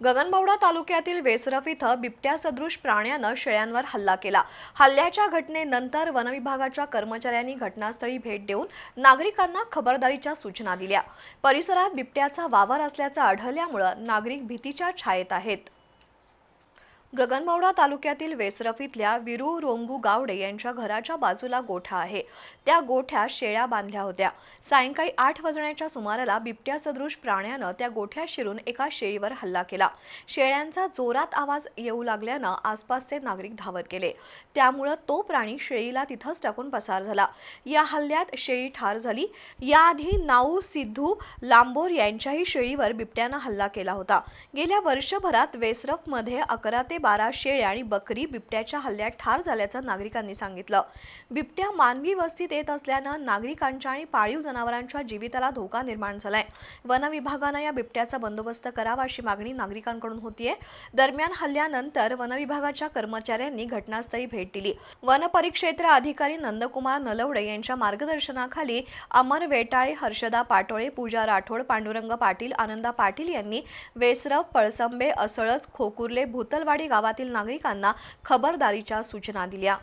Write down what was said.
गगनबावडा तालुक्यातील वेसरफ इथं बिबट्या सदृश प्राण्यानं शेळ्यांवर हल्ला केला. हल्ल्याच्या घटनेनंतर वनविभागाच्या कर्मचाऱ्यांनी घटनास्थळी भेट देऊन नागरिकांना खबरदारीच्या सूचना दिल्या. परिसरात बिबट्याचा वावर असल्याचं आढळल्यामुळं नागरिक भीतीच्या छायेत आहेत. गगनमौडा तालुक्यातील वेसरफीतल्या विरू रोंगू गावडे यांच्या घराच्या बाजूला गोठा आहे. त्या गोठ्यात शेळ्या बांधल्या होत्या. सायंकाळी आठ वाजण्याच्या सुमाराला बिबट्या सदृश प्राण्यानं त्या गोठ्यात शिरून एका शेळीवर हल्ला केला. शेळ्यांचा जोरात आवाज येऊ लागल्यानं आसपासचे नागरिक धावत गेले. त्यामुळं तो प्राणी शेळीला तिथंच टाकून पसार झाला. या हल्ल्यात शेळी ठार झाली. याआधी नाऊ सिद्धू लांबोर यांच्याही शेळीवर बिबट्यानं हल्ला केला होता. गेल्या वर्षभरात वेसरफमध्ये अकरा ते बारा शेळ्या आणि बकरी बिबट्याच्या हल्ल्यात ठार झाल्याचं नागरिकांनी सांगितलं. बिबट्या मानवी वस्तीत येत असल्यानं नागरिकांच्या आणि पाळीव जनावरांच्या जीविताला धोका निर्माण झालाय. वन विभागानं या बिबट्याचा बंदोबस्त करावा अशी मागणी नागरिकांकडून होतीये. दरम्यान हल्ल्यानंतर वन विभागाच्या कर्मचाऱ्यांनी घटनास्थळी भेट दिली. वन परिक्षेत्र अधिकारी नंदकुमार नलवडे यांच्या मार्गदर्शनाखाली अमर वेटाळे हर्षदा पाटोळे पूजा राठोड पांडुरंग पाटील आनंदा पाटील यांनी वेसरव पळसंबे असळच खोकुर्ले भूतलवाडी गावातील नागरिकांना खबरदारीच्या सूचना दिल्या.